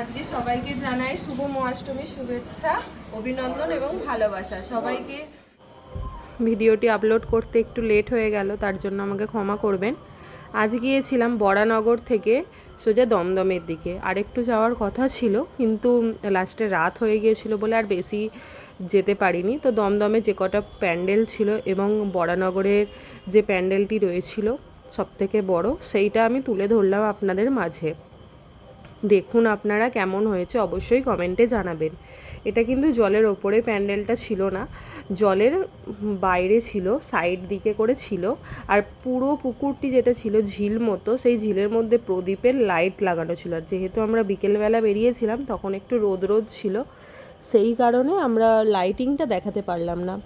আজকে সবাইকে জানাই শুভ মহাষ্টমীর শুভেচ্ছা, অভিনন্দন এবং ভালোবাসা। সবাইকে ভিডিওটি আপলোড করতে একটু লেট হয়ে গেল, তার জন্য আমাকে ক্ষমা করবেন। আজ গিয়েছিলাম বরানগর থেকে সোজা দমদমের দিকে। আর একটু যাওয়ার কথা ছিল, কিন্তু লাস্টে রাত হয়ে গিয়েছিল বলে আর বেশি যেতে পারিনি। তো দমদমে যে কটা প্যান্ডেল ছিল এবং বরানগরের যে প্যান্ডেলটি রয়েছিল সবথেকে বড়, সেইটা আমি তুলে ধরলাম আপনাদের মাঝে। দেখুন আপনারা কেমন হয়েছে, অবশ্যই কমেন্টে জানাবেন। এটা কিন্তু জলের ওপরে প্যান্ডেলটা ছিল না, জলের বাইরে ছিল, সাইড দিকে করে ছিল, আর পুরো পুকুরটি যেটা ছিল ঝিল মতো, সেই ঝিলের মধ্যে প্রদীপের লাইট লাগানো ছিল। আর যেহেতু আমরা বিকেলবেলা বেরিয়েছিলাম, তখন একটু রোদ রোদ ছিল, সেই কারণে আমরা লাইটিংটা দেখাতে পারলাম না।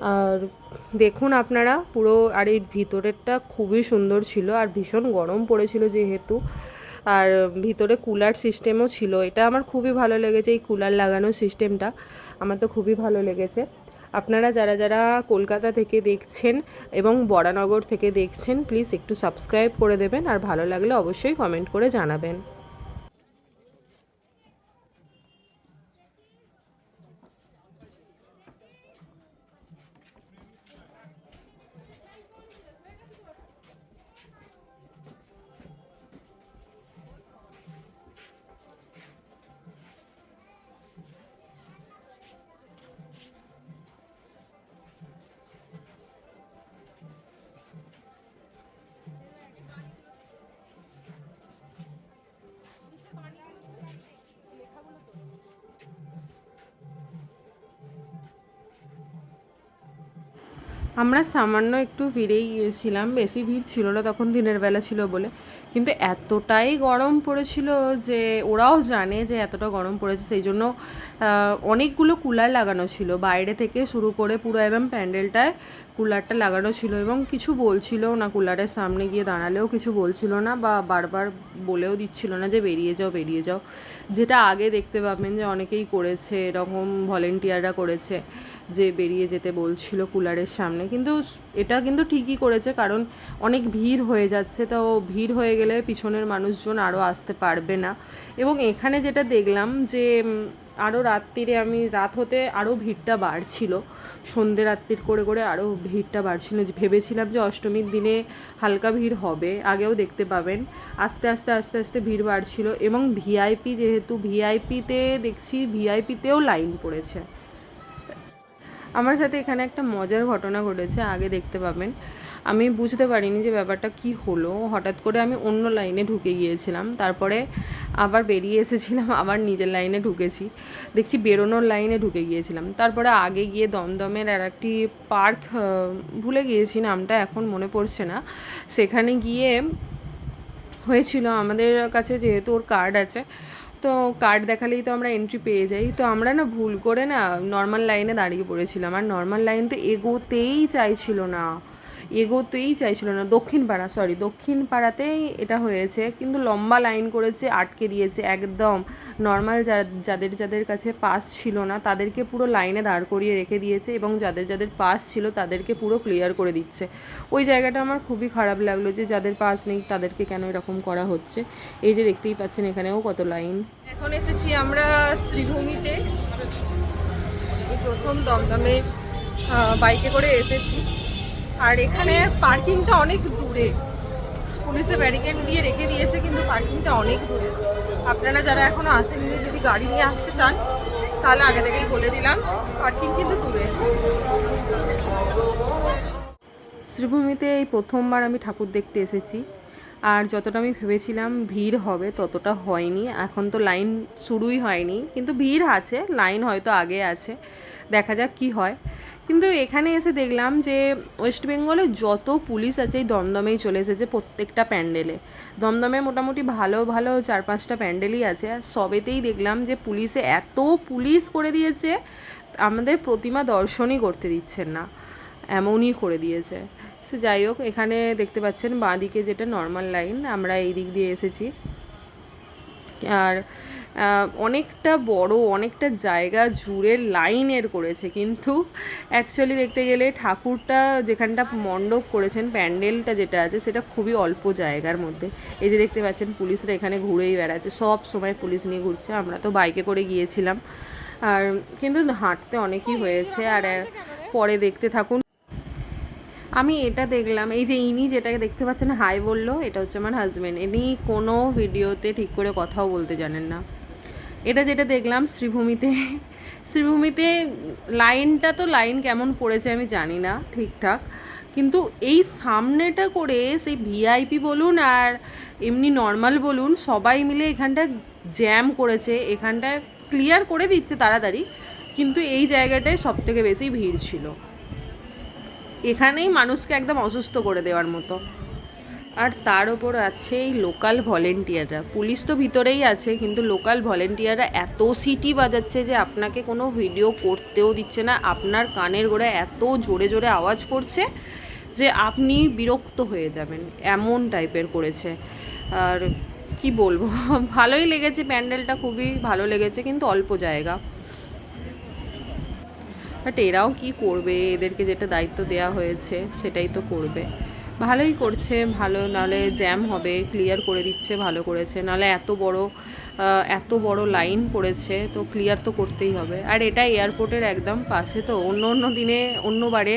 আর দেখুন আপনারা, পুরো আর এই ভিতরেরটা খুবই সুন্দর ছিল, আর ভীষণ গরম পড়েছিল যেহেতু। আর ভিতরে কুলার সিস্টেমও ছিল। এটা আমার খুবই ভালো লেগেছে এই কুলার লাগানোর সিস্টেমটা আমার তো খুবই ভালো লেগেছে। আপনারা যারা যারা কলকাতা থেকে দেখছেন এবং বরানগর থেকে দেখছেন প্লিজ একটু সাবস্ক্রাইব করে দেবেন। আর ভালো লাগলে অবশ্যই কমেন্ট করে জানাবেন। আমরা সামান্য একটু ফিরেই গিয়েছিলাম, বেশি ভিড় ছিল না তখন দিনের বেলা ছিল বলে। কিন্তু এতটাই গরম পড়েছিল যে ওরাও জানে যে এতটা গরম পড়েছে, সেই জন্য অনেকগুলো কুলার লাগানো ছিল। বাইরে থেকে শুরু করে পুরো একদম প্যান্ডেলটায় কুলারটা লাগানো ছিল এবং কিছু বলছিল না কুলারের সামনে গিয়ে দাঁড়ালেও কিছু বলছিল না বা বারবার বলেও দিচ্ছিল না যে বেরিয়ে যাও বেরিয়ে যাও। যেটা আগে দেখতে পাবেন যে অনেকেই করেছে, এরকম ভলেন্টিয়াররা করেছে। যে বেরিয়ে যেতে বলছিল কুলারের সামনে। কিন্তু এটা কিন্তু ঠিকই করেছে, কারণ অনেক ভিড় হয়ে যাচ্ছে, তো ভিড় হয়ে গেলে পিছনের মানুষজন আরও আসতে পারবে না। এবং এখানে যেটা দেখলাম যে আরও রাত্রিরে আমি, রাত হতে আরও ভিড়টা বাড়ছিল। সন্ধে রাত্রির করে করে আরও ভিড়টা বাড়ছিল। ভেবেছিলাম যে অষ্টমীর দিনে হালকা ভিড় হবে, আগেও দেখতে পাবেন। আস্তে আস্তে আস্তে আস্তে ভিড় বাড়ছিল এবং ভিআইপি যেহেতু, ভিআইপিতে দেখছি, ভিআইপিতেও লাইন পড়েছে। আমার সাথে এখানে একটা মজার ঘটনা ঘটেছে, আগে দেখতে পাবেন। আমি বুঝতে পারিনি যে ব্যাপারটা কি হলো। হঠাৎ করে আমি অন্য লাইনে ঢুকে গিয়েছিলাম। তারপরে আবার বেরিয়ে এসেছিলাম, আবার নিজের লাইনে ঢুকেছি। দেখছি বেরোনোর লাইনে ঢুকে গিয়েছিলাম। তারপরে আগে গিয়ে দমদমের আর একটি পার্ক ভুলে গিয়েছি নামটা, এখন মনে পড়ছে না। সেখানে গিয়ে হয়েছিল আমাদের কাছে যেহেতু ওর কার্ড আছে তো কার্ড দেখালেই তো আমরা এন্ট্রি পেয়ে যাই। তো আমরা না ভুল করে না নর্মাল লাইনে দাঁড়িয়ে পড়েছিলাম। আর নর্মাল লাইন তো এগোতেই চাইছিল না। এগোতেই চাইছিল না। দক্ষিণ পাড়া সরি দক্ষিণ পাড়াতেই এটা হয়েছে, কিন্তু লম্বা লাইন করেছে, আটকে দিয়েছে, একদম নর্মাল যাদের যাদের কাছে পাস ছিল না, তাদেরকে পুরো লাইনে দাঁড় করিয়ে রেখে দিয়েছে এবং যাদের যাদের পাস ছিল তাদেরকে পুরো ক্লিয়ার করে দিচ্ছে। ওই জায়গাটা আমার খুবই খারাপ লাগল যে যাদের পাস নেই তাদেরকে কেন এরকম করা হচ্ছে। এই যে দেখতেই পাচ্ছেন এখানেও কত লাইন এখন এসেছি আমরা শ্রীভূমিতে। প্রথম দমদমে বাইকে করে এসেছি। আর এখানে পার্কিংটা অনেক দূরে। পুলিশে ব্যারিকেড দিয়ে রেখে দিয়েছে, কিন্তু পার্কিংটা অনেক দূরে। আপনারা যারা এখনও আসেননি, যদি গাড়ি নিয়ে আসতে চান, তাহলে আগে থেকেই বলে দিলাম, পার্কিং কিন্তু দূরে। শ্রীভূমিতে এই প্রথমবার আমি ঠাকুর দেখতে এসেছি। আর যতটা আমি ভেবেছিলাম ভিড় হবে, ততটা হয়নি। এখন তো লাইন শুরুই হয়নি, কিন্তু ভিড় আছে, লাইন হয়তো আগে আছে। দেখা যাক কি হয়। কিন্তু এখানে এসে দেখলাম যে ওয়েস্ট বেঙ্গলে যত পুলিশ আছে, এই দমদমেই চলে এসেছে প্রত্যেকটা প্যান্ডেলে। দমদমে মোটামুটি ভালো ভালো চার পাঁচটা প্যান্ডেলই আছে। আর সবেতেই দেখলাম যে পুলিশে এত পুলিশ করে দিয়েছে, আমাদের প্রতিমা দর্শনই করতে দিচ্ছেন না। এমনই করে দিয়েছে। সে যাই হোক, এখানে দেখতে পাচ্ছেন বাঁ দিকে যেটা নর্মাল লাইন আমরা এই দিক দিয়ে এসেছি। আর অনেকটা বড়, অনেকটা জায়গা জুড়ে লাইনের করেছে। কিন্তু অ্যাকচুয়ালি দেখতে গেলে ঠাকুরটা যেখানটা মণ্ডপ করেছেন, প্যান্ডেলটা যেটা আছে, সেটা খুবই অল্প জায়গার মধ্যে। এই যে দেখতে পাচ্ছেন, পুলিশরা এখানে ঘুরেই বেড়াচ্ছে। সব সময় পুলিশ নিয়ে ঘুরছে। আমরা তো বাইকে করে গিয়েছিলাম। আর কিন্তু হাঁটতে অনেকই হয়েছে। আর পরে দেখতে থাকুন। আমি এটা দেখলাম। এই যে ইনি যেটাকে দেখতে পাচ্ছেন, হাই বলল, এটা হচ্ছে আমার হাজব্যান্ড ইনি কোনো ভিডিওতে ঠিক করে কথাও বলতে জানেন না। এটা যেটা দেখলাম শ্রীভূমিতে শ্রীভূমিতে লাইনটা তো লাইন কেমন পড়েছে আমি জানি না ঠিকঠাক, কিন্তু এই সামনেটা করে সেই ভিআইপি বলুন আর এমনি নর্মাল বলুন, সবাই মিলে এখানটা জ্যাম করেছে এখানটায় ক্লিয়ার করে দিচ্ছে তাড়াতাড়ি, কিন্তু এই জায়গাটায় সব থেকে বেশি ভিড় ছিল। এখানেই মানুষকে একদম অসুস্থ করে দেওয়ার মতো। আর তার ওপর আছে এই লোকাল ভলেন্টিয়াররা পুলিশ তো ভিতরেই আছে, কিন্তু লোকাল ভলেন্টিয়াররা এত সিটি বাজাচ্ছে যে আপনাকে কোনো ভিডিও করতেও দিচ্ছে না। আপনার কানের গোড়ায় এত জোরে জোরে আওয়াজ করছে যে আপনি বিরক্ত হয়ে যাবেন। এমন টাইপের করেছে। আর কি বলব? ভালোই লেগেছে প্যান্ডেলটা, খুবই ভালো লেগেছে, কিন্তু অল্প জায়গা। বাট এরাও কি করবে? এদেরকে যেটা দায়িত্ব দেওয়া হয়েছে, সেটাই তো করবে। ভালোই করছে, ভালো নালে জ্যাম হবে ক্লিয়ার করে দিচ্ছে, ভালো করেছে। নালে এত বড় এত বড় লাইন পড়েছে, তো ক্লিয়ার তো করতেই হবে। আর এটা এয়ারপোর্টের একদম পাশে তো, অন্য অন্য দিনে অন্যবারে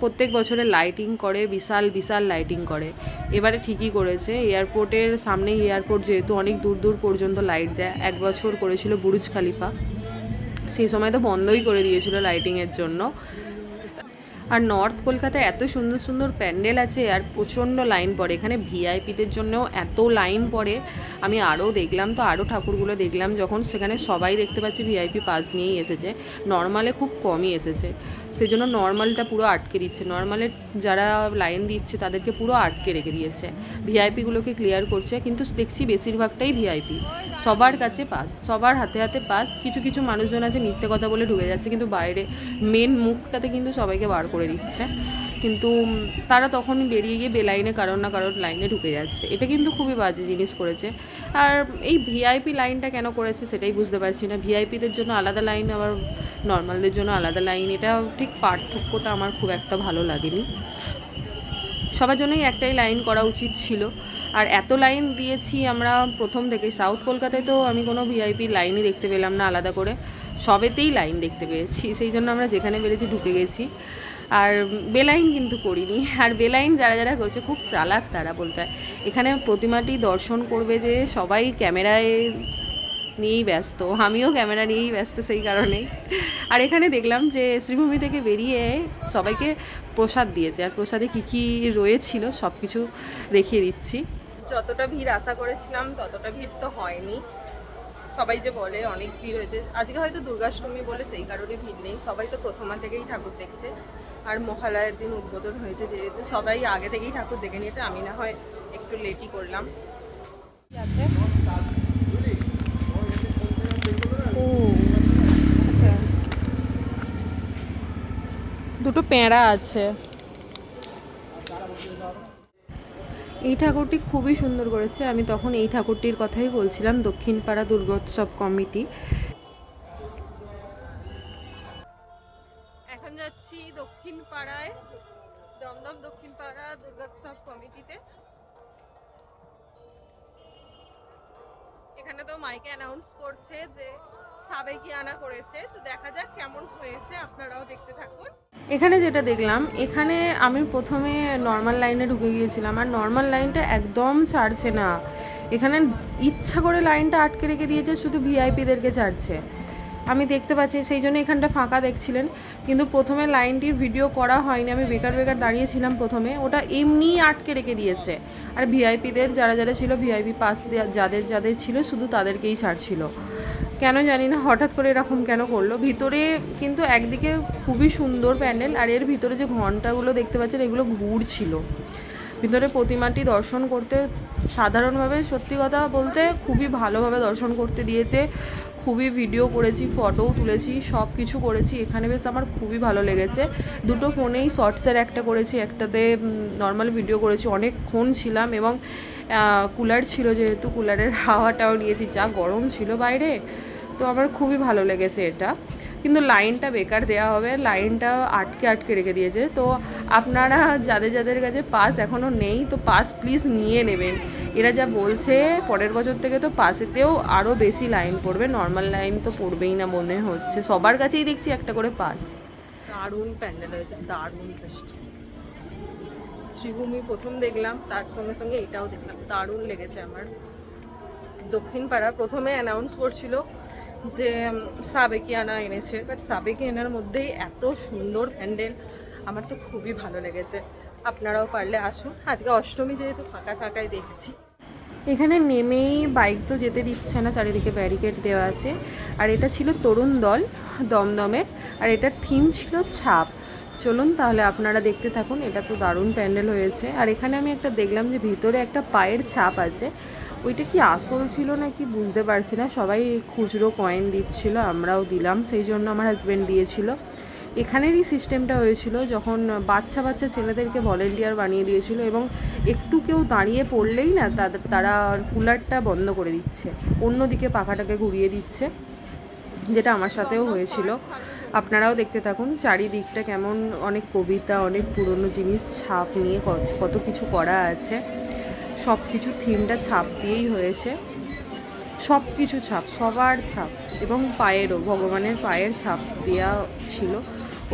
প্রত্যেক বছরে লাইটিং করে, বিশাল বিশাল লাইটিং করে। এবারে ঠিকই করেছে এয়ারপোর্টের সামনেই এয়ারপোর্ট যেহেতু অনেক দূর দূর পর্যন্ত লাইট যায়, এক বছর করেছিল বুরুজ খালিফা। সেই সময় তো বন্ধই করে দিয়েছিল লাইটিংয়ের জন্য। আর নর্থ কলকাতায় এত সুন্দর সুন্দর প্যান্ডেল আছে আর প্রচণ্ড লাইন পড়ে। এখানে ভিআইপিদের জন্যও এত লাইন পড়ে। আমি আরও দেখলাম তো, আরও ঠাকুরগুলো দেখলাম যখন সেখানে সবাই দেখতে পাচ্ছি ভিআইপি পাস নিয়েই এসেছে। নর্মালে খুব কমই এসেছে। সেই জন্য নর্মালটা পুরো আটকে দিচ্ছে। নর্মালে যারা লাইন দিচ্ছে, তাদেরকে পুরো আটকে রেখে দিয়েছে। ভিআইপিগুলোকে ক্লিয়ার করছে, কিন্তু দেখছি বেশিরভাগটাই ভিআইপি। সবার কাছে পাস সবার হাতে হাতে পাস কিছু কিছু মানুষজন আছে মিথ্যে কথা বলে ঢুকে যাচ্ছে, কিন্তু বাইরে মেন মুখটাতে কিন্তু সবাইকে বার করে দিচ্ছে। কিন্তু তারা তখনই বেরিয়ে গিয়ে বেলাইনে কারোর না কারোর লাইনে ঢুকে যাচ্ছে। এটা কিন্তু খুবই বাজে জিনিস করেছে। আর এই ভিআইপি লাইনটা কেন করেছে সেটাই বুঝতে পারছি না। ভিআইপিদের জন্য আলাদা লাইন, আবার নর্মালদের জন্য আলাদা লাইন, এটা ঠিক পার্থক্যটা আমার খুব একটা ভালো লাগেনি। সবার জন্যই একটাই লাইন করা উচিত ছিল। আর এত লাইন দিয়েছি আমরা প্রথম থেকে সাউথ কলকাতায় তো আমি কোনো ভিআইপি লাইনই দেখতে পেলাম না আলাদা করে। সবেতেই লাইন দেখতে পেয়েছি। সেই জন্য আমরা যেখানে পেরেছি ঢুকে গেছি। আর বেলাইন কিন্তু করিনি। আর বেলাইন যারা যারা করছে, খুব চালাক তারা বলতে হয়। এখানে প্রতিমাটি দর্শন করবে যে সবাই ক্যামেরায় নিয়েই ব্যস্ত। আমিও ক্যামেরা নিয়েই ব্যস্ত সেই কারণেই। আর এখানে দেখলাম যে শ্রীভূমি থেকে বেরিয়ে সবাইকে প্রসাদ দিয়েছে। আর প্রসাদে কী কী রয়েছিল সব কিছু দেখিয়ে দিচ্ছি। যতটা ভিড় আশা করেছিলাম, ততটা ভিড় তো হয়নি। সবাই যে বলে অনেক ভিড় হয়েছে। আজকে হয়তো দুর্গাষ্টমী বলে সেই কারণে ভিড় নেই। সবাই তো প্রথমা থেকেই ঠাকুর দেখছে। আর মহালয়ের দিন উদ্বোধন হয়েছে, যেহেতু সবাই আগে থেকেই ঠাকুর দেখে নিয়েছে, আমি না হয় একটু লেটই করলাম। আছে? ও আচ্ছা। দুটো পেঁড়া আছে। এই ঠাকুরটি খুবই সুন্দর করেছে, আমি তখন এই ঠাকুরটির কথাই বলছিলাম দক্ষিণ পাড়া দুর্গোৎসব কমিটি। যাচ্ছি দক্ষিণ পাড়ায়, দমদম দক্ষিণ পাড়া দুর্গোৎসব কমিটিতে। এখানে তো মাইকে অ্যানাউন্স করছে যে সাবেকি আনা করেছে, তো দেখা যাক কেমন হয়েছে, আপনারাও দেখতে থাকুন। এখানে যেটা দেখলাম, এখানে আমি প্রথমে নর্মাল লাইনে ঢুকে গিয়েছিলাম, আর নর্মাল লাইনটা একদম ছাড়ছে না। এখানে ইচ্ছা করে লাইনটা আটকে রেখে দিয়েছে, শুধু ভিআইপিদেরকে ছাড়ছে। আমি দেখতে পাচ্ছি, সেই জন্য এখানটা ফাঁকা দেখছিলেন। কিন্তু প্রথমে লাইনটির ভিডিও করা হয়নি, আমি বেকার বেকার দাঁড়িয়েছিলাম প্রথমে। ওটা এমনিই আটকে রেখে দিয়েছে। আর ভিআইপিদের, যারা যারা ছিল ভিআইপি পাস যাদের যাদের ছিল, শুধু তাদেরকেই ছাড়ছিল। কেন জানি না, হঠাৎ করে এরকম কেন করল? ভিতরে কিন্তু একদিকে খুবই সুন্দর প্যান্ডেল, আর এর ভিতরে যে ঘন্টাগুলো দেখতে পাচ্ছেন, এগুলো ঘুরছিল ভিতরে প্রতিমাটি দর্শন করতে সাধারণভাবে, সত্যি কথা বলতে, খুবই ভালোভাবে দর্শন করতে দিয়েছে। খুবই ভিডিও করেছি ফটোও তুলেছি সব কিছু করেছি। এখানে বেশ আমার খুবই ভালো লেগেছে। দুটো ফোনেই শর্টসের একটা করেছি, একটাতে নর্মাল ভিডিও করেছি, অনেকক্ষণ ছিলাম এবং কুলার ছিল যেহেতু কুলারের হাওয়াটাও নিয়েছি, যা গরম ছিল বাইরে, তো আমার খুবই ভালো লেগেছে এটা। কিন্তু লাইনটা বেকার দেওয়া হবে লাইনটা আটকে আটকে রেখে দিয়েছে। তো আপনারা, যাদের যাদের কাছে পাস এখনও নেই, তো পাস প্লিজ নিয়ে নেবেন। এরা যা বলছে, পরের বছর থেকে তো পাসেতেও আরও বেশি লাইন পড়বে। নর্মাল লাইন তো পড়বেই না মনে হচ্ছে। সবার কাছেই দেখছি একটা করে পাস দারুণ প্যান্ডেল হয়েছে, দারুণ শ্রীভূমি প্রথম দেখলাম, তার সঙ্গে সঙ্গে এটাও দেখলাম। দারুণ লেগেছে আমার। দক্ষিণ পাড়া প্রথমে অ্যানাউন্স করছিল যে সাবেকিয়ানা এনেছে। বাট সাবেকিয়ানার মধ্যেই এত সুন্দর প্যান্ডেল, আমার তো খুবই ভালো লেগেছে। আপনারাও পারলে আসুন। আজকে অষ্টমী যেহেতু ফাঁকা ফাঁকাই দেখছি। এখানে নেমেই বাইক তো যেতে দিচ্ছে না, চারিদিকে ব্যারিকেড দেওয়া আছে। আর এটা ছিল তরুণ দল, দমদমের। আর এটার থিম ছিল ছাপ। চলুন তাহলে আপনারা দেখতে থাকুন, এটা তো দারুণ প্যান্ডেল হয়েছে। আর এখানে আমি একটা দেখলাম যে ভিতরে একটা পায়ের ছাপ আছে। ওইটা কি আসল ছিল নাকি বুঝতে পারছি না। সবাই খুচরো কয়েন দিচ্ছিল, আমরাও দিলাম, সেই জন্য আমার হাজব্যান্ড দিয়েছিল। এখানেরই সিস্টেমটা হয়েছিল যখন বাচ্চা বাচ্চা ছেলেদেরকে ভলেন্টিয়ার বানিয়ে দিয়েছিল এবং একটু কেউ দাঁড়িয়ে পড়লেই না তাদের তারা কুলারটা বন্ধ করে দিচ্ছে। অন্যদিকে পাখাটাকে ঘুরিয়ে দিচ্ছে, যেটা আমার সাথেও হয়েছিল। আপনারাও দেখতে থাকুন চারিদিকটা কেমন, অনেক কবিতা, অনেক পুরনো জিনিস, ছাপ নিয়ে কত কিছু করা আছে। সব কিছু থিমটা ছাপ দিয়েই হয়েছে। সব কিছু ছাপ, সবার ছাপ এবং পায়েরও, ভগবানের পায়ের ছাপ দেওয়া ছিল।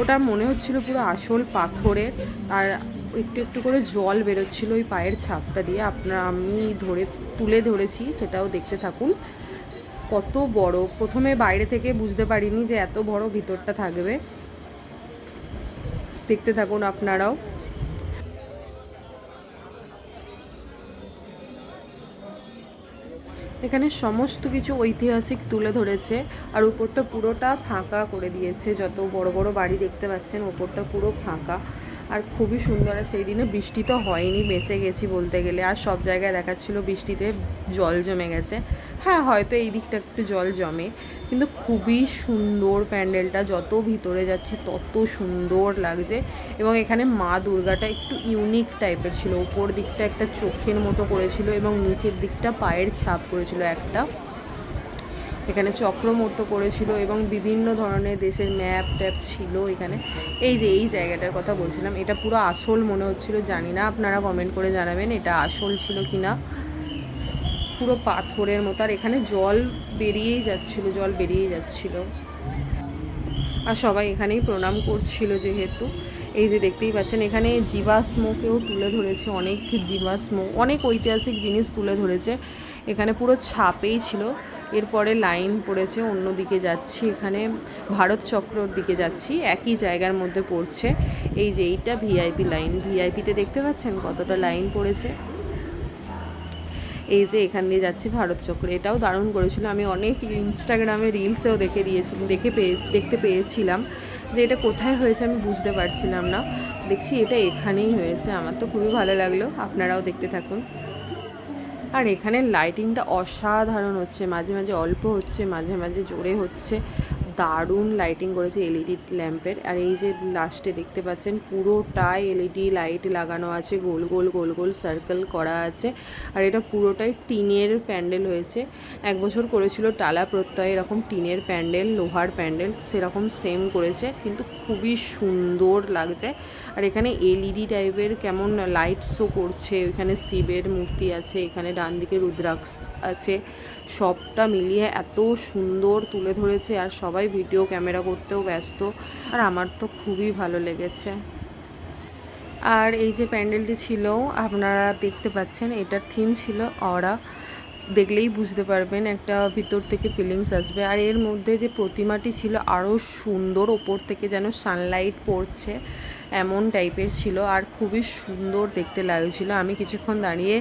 ওটা মনে হচ্ছিল পুরো আসল পাথরের, আর একটু একটু করে জল বেরোচ্ছিল ওই পায়ের ছাপটা দিয়ে। আপনার, আমি ধরে, তুলে ধরেছি, সেটাও দেখতে থাকুন। কত বড়, প্রথমে বাইরে থেকে বুঝতে পারিনি যে এত বড় ভিতরটা থাকবে। দেখতে থাকুন আপনারাও। এখানে সমস্ত কিছু ঐতিহাসিক তুলে ধরেছে আর উপরটা পুরোটা ফাঁকা করে দিয়েছে। যত বড় বড় বাড়ি দেখতে পাচ্ছেন, উপরটা পুরো ফাঁকা। আর খুবই সুন্দর। আর সেই দিনে বৃষ্টি তো হয়নি, বেঁচে গেছি বলতে গেলে। আর সব জায়গায় দেখাচ্ছিল বৃষ্টিতে জল জমে গেছে। হ্যাঁ হয়তো এই দিকটা একটু জল জমে, কিন্তু খুবই সুন্দর প্যান্ডেলটা। যত ভিতরে যাচ্ছি তত সুন্দর লাগছে। এবং এখানে মা দুর্গাটা একটু ইউনিক টাইপের ছিল। ওপর দিকটা একটা চোখের মতো করেছিল এবং নিচের দিকটা পায়ের ছাপ করেছিল একটা। এখানে চক্র মতো করেছিল এবং বিভিন্ন ধরনের দেশের ম্যাপ ট্যাপ ছিল এখানে। এই যে, এই জায়গাটার কথা বলছিলাম, এটা পুরো আসল মনে হচ্ছিল, জানি না, আপনারা কমেন্ট করে জানাবেন এটা আসল ছিল কি না পুরো পাথরের মতো, আর এখানে জল বেরিয়েই যাচ্ছিল, জল বেরিয়েই যাচ্ছিল। আর সবাই এখানেই প্রণাম করছিল যেহেতু। এই যে দেখতেই পাচ্ছেন, এখানে জীবাশ্মকেও তুলে ধরেছে, অনেক জীবাশ্ম, অনেক ঐতিহাসিক জিনিস তুলে ধরেছে। এখানে পুরো ছাপেই ছিল। এরপরে লাইন পড়েছে, অন্য দিকে যাচ্ছি এখানে, ভারত চক্রর দিকে যাচ্ছি, একই জায়গার মধ্যে পড়ছে। এই যে এইটা ভিআইপি লাইন, ভিআইপিতে দেখতে পাচ্ছেন কতটা লাইন পড়েছে? এই যে এখান দিয়ে যাচ্ছি ভারত চক্র, এটাও দারুণ করেছিল। আমি অনেক ইনস্টাগ্রামে রিলসেও দেখে দিয়েছি, দেখে পেয়ে দেখতে পেয়েছিলাম যে এটা কোথায় হয়েছে আমি বুঝতে পারছিলাম না। দেখছি এটা এখানেই হয়েছে, আমার তো খুবই ভালো লাগল, আপনারাও দেখতে থাকুন। আর এখানে লাইটিংটা অসাধারণ হচ্ছে মাঝে মাঝে অল্প হচ্ছে মাঝে মাঝে জোরে হচ্ছে। দারুণ লাইটিং করেছে এলইডি ল্যাম্পের আর এই যে লাস্টে দেখতে পাচ্ছেন, পুরোটাই এলইডি লাইট লাগানো আছে, গোল গোল গোল গোল সার্কেল করা আছে। আর এটা পুরোটাই টিনের প্যান্ডেল হয়েছে। এক বছর করেছিল টালা প্রত্যয়, এরকম টিনের প্যান্ডেল, লোহার প্যান্ডেল, সেরকম সেম করেছে, কিন্তু খুবই সুন্দর লাগছে। আর এখানে এলইডি টাইপের কেমন লাইট শো করছে ওইখানে শিবের মূর্তি আছে, এখানে ডান দিকে রুদ্রাক্ষ আছে, সবটা মিলিয়ে এত সুন্দর তুলে ধরেছে। আর সবাই ভিডিও ক্যামেরা করতেও ব্যস্ত, আর আমার তো খুবই ভালো লেগেছে। আর এই যে প্যান্ডেলটি ছিল, আপনারা দেখতে পাচ্ছেন, এটার থিম ছিল অরা। দেখলেই বুঝতে পারবেন একটা ভিতর থেকে ফিলিংস আসবে। আর এর মধ্যে যে প্রতিমাটি ছিল আরও সুন্দর, ওপর থেকে যেন সানলাইট পড়ছে, এমন টাইপের ছিল আর খুবই সুন্দর দেখতে লাগছিল। আমি কিছুক্ষণ দাঁড়িয়ে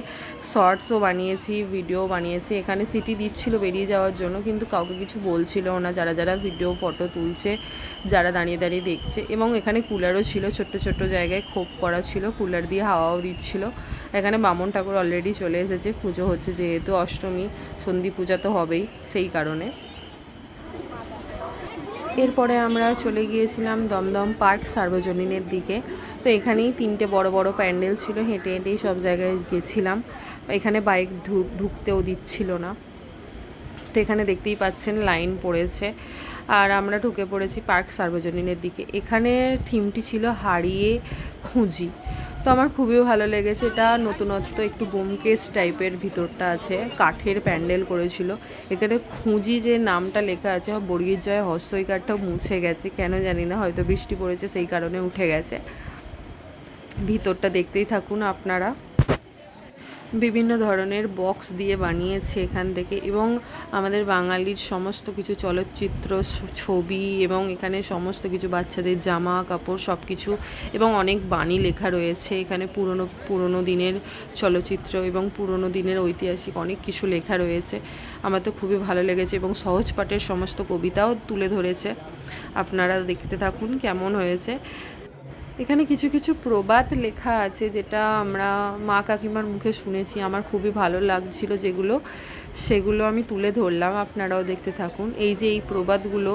শর্টসও বানিয়েছি ভিডিও বানিয়েছি। এখানে সিটি দিচ্ছিল বেরিয়ে যাওয়ার জন্য, কিন্তু কাউকে কিছু বলছিল না। যারা যারা ভিডিও ফটো তুলছে, যারা দাঁড়িয়ে দাঁড়িয়ে দেখছে, এবং এখানে কুলারও ছিল, ছোট্ট ছোট্ট জায়গায় খোপ করা ছিল কুলার দিয়ে হাওয়াও দিচ্ছিল। এখানে বামন ঠাকুর অলরেডি চলে এসেছে, পুজো হচ্ছে যেহেতু অষ্টমী, সন্ধি পূজা তো হবেই সেই কারণে। এরপরে আমরা চলে গিয়েছিলাম দমদম পার্ক সার্বজনীনের দিকে। তো এখানেই তিনটে বড় বড় প্যান্ডেল ছিল, হেঁটে হেঁটেই সব জায়গায় গেছিলাম। এখানে বাইক ঢুকতেও দিচ্ছিল না। তো এখানে দেখতেই পাচ্ছেন লাইন পড়েছে। আর আমরা ঢুকে পড়েছি পার্ক সার্বজনীনের দিকে। এখানে থিমটি ছিল হারিয়ে খুঁজি। তো আমার খুবই ভালো লেগেছে। এটা নতুনত্ব একটু বোমকেস টাইপের ভিতরটা আছে, কাঠের প্যান্ডেল করেছিল। এখানে খুঁজি যে নামটা লেখা আছে, বর্গীর জয় হস্যই কাঠটাও মুছে গেছে। কেন জানি না, হয়তো বৃষ্টি পড়েছে, সেই কারণে উঠে গেছে। ভিতরটা দেখতেই থাকুন আপনারা। বিভিন্ন ধরনের বক্স দিয়ে বানিয়েছে এখান থেকে এবং আমাদের বাঙালির সমস্ত কিছু চলচ্চিত্র, ছবি এবং এখানে সমস্ত কিছু বাচ্চাদের জামা কাপড় সব কিছু এবং অনেক বাণী লেখা রয়েছে। এখানে পুরনো পুরনো দিনের চলচ্চিত্র এবং পুরনো দিনের ঐতিহাসিক অনেক কিছু লেখা রয়েছে। আমার তো খুবই ভালো লেগেছে এবং সহজ পাঠের সমস্ত কবিতাও তুলে ধরেছে। আপনারা দেখতে থাকুন কেমন হয়েছে। এখানে কিছু কিছু প্রবাদ লেখা আছে যেটা আমরা মা কাকিমার মুখে শুনেছি। আমার খুবই ভালো লাগছিল যেগুলো। সেগুলো আমি তুলে ধরলাম, আপনারাও দেখতে থাকুন। এই যে এই প্রবাদগুলো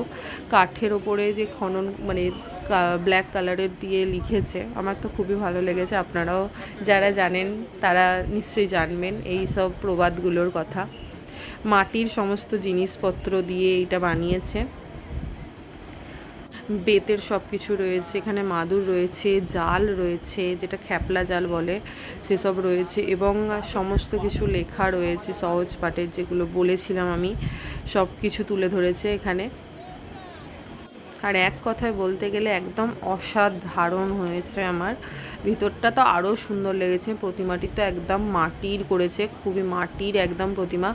কাঠের ওপরে যে খনন মানে ব্ল্যাক কালারের দিয়ে লিখেছে, আমার তো খুবই ভালো লেগেছে। আপনারাও যারা জানেন, তারা নিশ্চয়ই জানবেন এই সব প্রবাদগুলোর কথা। মাটির সমস্ত জিনিসপত্র দিয়ে এটা বানিয়েছে। বেতের সব কিছু রয়েছে, এখানে মাদুর রয়েছে, জাল রয়েছে, যেটা খ্যাপলা জাল বলে, সেসব রয়েছে এবং সমস্ত কিছু লেখা রয়েছে সহজ পাঠের যেগুলো বলেছিলাম আমি সব কিছু তুলে ধরেছে এখানে। আর এক কথায় বলতে গেলে একদম অসাধারণ হয়েছে আমার। ভিতরটা তো আরও সুন্দর লেগেছে, প্রতিমাটি তো একদম মাটির করেছে, খুবই মাটির একদম প্রতিমা।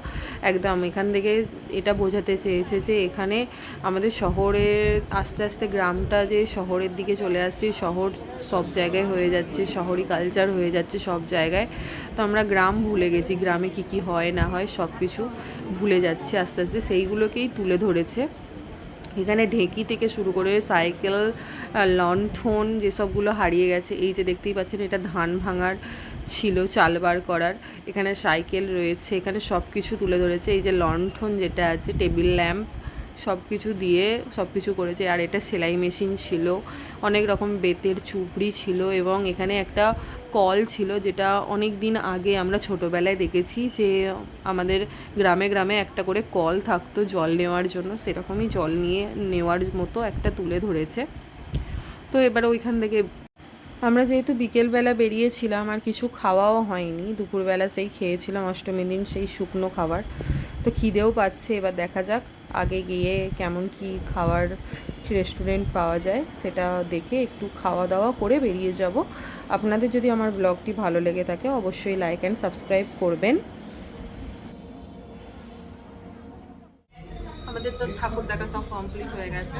একদম এখান থেকে এটা বোঝাতে চেয়েছে যে এখানে আমাদের শহরে আস্তে আস্তে গ্রামটা যে শহরের দিকে চলে আসছে, শহর সব জায়গায় হয়ে যাচ্ছে শহরি কালচার হয়ে যাচ্ছে সব জায়গায়। তো আমরা গ্রাম ভুলে গেছি, গ্রামে কি কি হয় না হয় সব কিছু ভুলে যাচ্ছে আস্তে আস্তে, সেইগুলোকেই তুলে ধরেছে। এখানে ঢেঁকি থেকে শুরু করে সাইকেল লণ্ঠন যেসবগুলো হারিয়ে গেছে, এই যে দেখতেই পাচ্ছেন এটা ধান ভাঙার ছিল চালবার করার। এখানে সাইকেল রয়েছে, এখানে সব কিছু তুলে ধরেছে। এই যে লণ্ঠন যেটা আছে, টেবিল ল্যাম্প সব কিছু দিয়ে সব কিছু করেছে। আর এটা সেলাই মেশিন ছিল, অনেক রকম বেতের চুপড়ি ছিল এবং এখানে একটা কল ছিল যেটা অনেক দিন আগে আমরা ছোটোবেলায় দেখেছি যে আমাদের গ্রামে গ্রামে একটা করে কল থাকতো জল নেওয়ার জন্য, সেরকমই জল নিয়ে নেওয়ার মতো একটা তুলে ধরেছে। তো এবার ওইখান থেকে আমরা যেহেতু বিকেলবেলা বেরিয়েছিলাম, আর কিছু খাওয়াও হয়নি, দুপুরবেলা সেই খেয়েছিলাম অষ্টমীর দিন সেই শুকনো খাবার। তো খিদেও পাচ্ছে, এবার দেখা যাক আগে গিয়ে কেমন কি খাবার রেস্টুরেন্ট পাওয়া যায়, সেটা দেখে একটু খাওয়া দাওয়া করে বেরিয়ে যাব। আপনাদের যদি আমার ব্লগটি ভালো লেগে থাকে, অবশ্যই লাইক অ্যান্ড সাবস্ক্রাইব করবেন। আমাদের তো ঠাকুর দেখা সব কমপ্লিট হয়ে গেছে।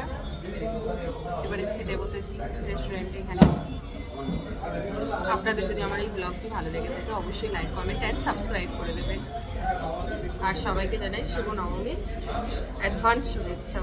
এবারে খেতে বসেছি রেস্টুরেন্টে এখানে। আপনাদের যদি আমার এই ব্লগটি ভালো লেগে থাকে, অবশ্যই লাইক কমেন্ট অ্যান্ড সাবস্ক্রাইব করে দেবেন। আর সবাইকে জানাই শুভ নবমী অ্যাডভান্স শুভেচ্ছা